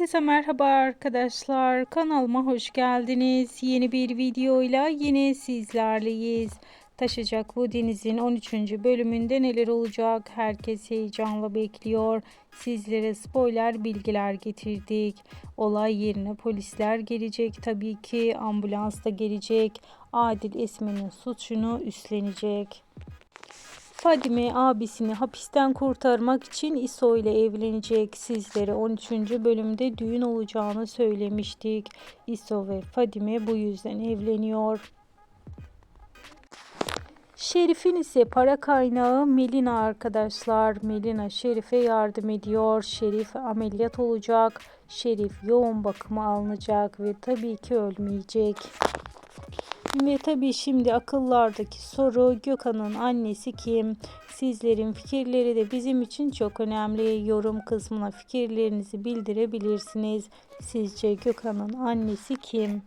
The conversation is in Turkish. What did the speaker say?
Herkese merhaba arkadaşlar. Kanalıma hoş geldiniz. Yeni bir videoyla yine sizlerleyiz. Taşacak bu denizin 13. bölümünde neler olacak? Herkes heyecanla bekliyor. Sizlere spoiler bilgiler getirdik. Olay yerine polisler gelecek. Tabii ki ambulans da gelecek. Adil Esme'nin suçunu üstlenecek. Fadime abisini hapisten kurtarmak için İso ile evlenecek. Sizlere 13. bölümde düğün olacağını söylemiştik. İso ve Fadime bu yüzden evleniyor. Şerif'in ise para kaynağı Melina arkadaşlar. Melina Şerif'e yardım ediyor. Şerif ameliyat olacak. Şerif yoğun bakıma alınacak ve tabii ki ölmeyecek. Ve tabii şimdi akıllardaki soru Gökhan'ın annesi kim? Sizlerin fikirleri de bizim için çok önemli. Yorum kısmına fikirlerinizi bildirebilirsiniz. Sizce Gökhan'ın annesi kim?